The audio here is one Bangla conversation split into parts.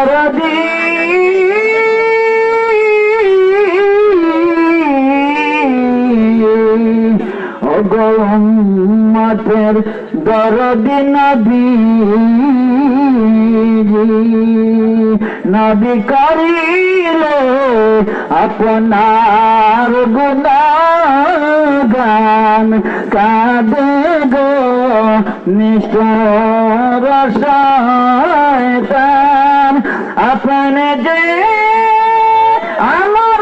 দরদি মাথের দরদি নবী নবী করিলে আপনার গুণাগান কাঁদে গো শয়তান আপনি যে আমার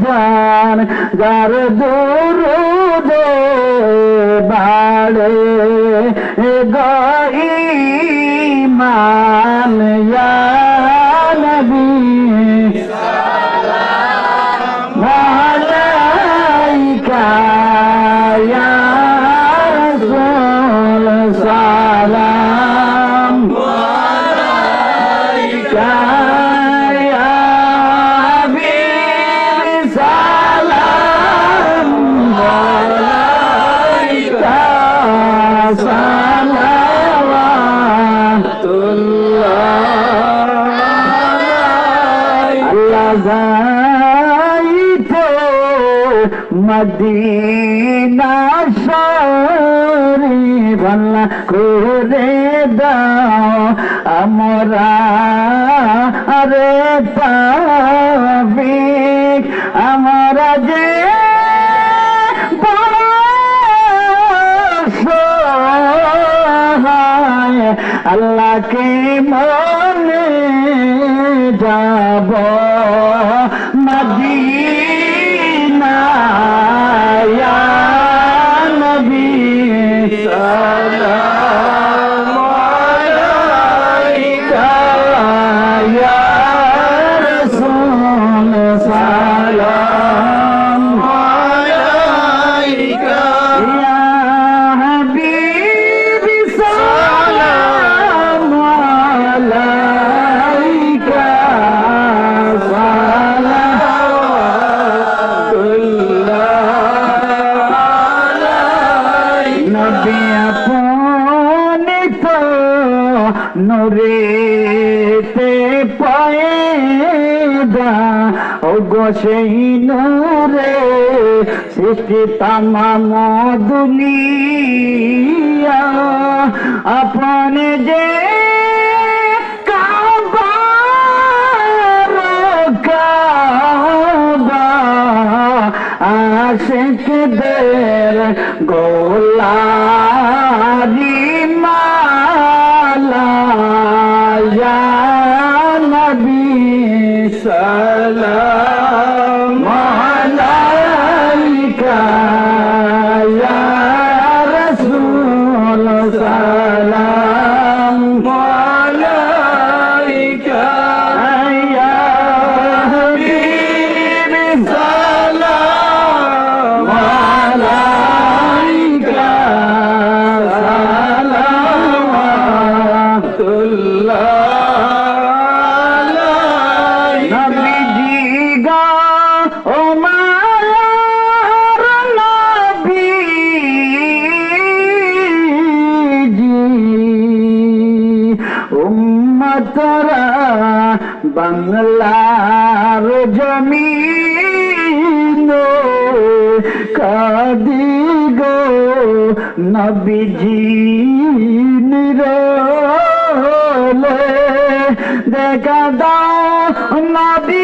জান যার দুরুদে বাড়ে গই মান নবী মদিনা শরীফ আল্লাহ করে দাও আমরা আরে পাবিক আমরা যে সহায় আল্লাহকে মনে যাব। নুরেতে পয়দা। ও গো সেই নূরে সৃষ্টি তামাম দুনিয়া। আপনি যে কাবার কাবা। আশিকদের উম্মতরা বাংলার জমিন কাদি গো নবীজি নিরলে দেখা দাও নবীজি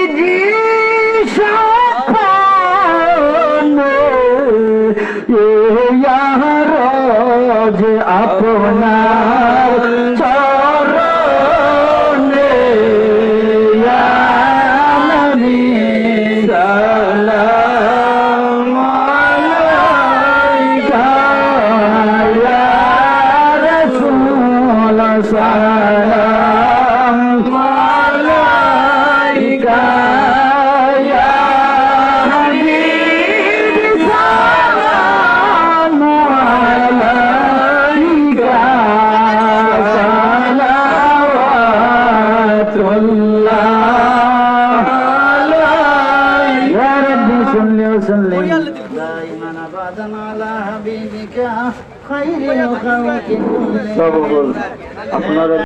وصل وسلم دائما ابدا على حبيبك خير الخلق كلهم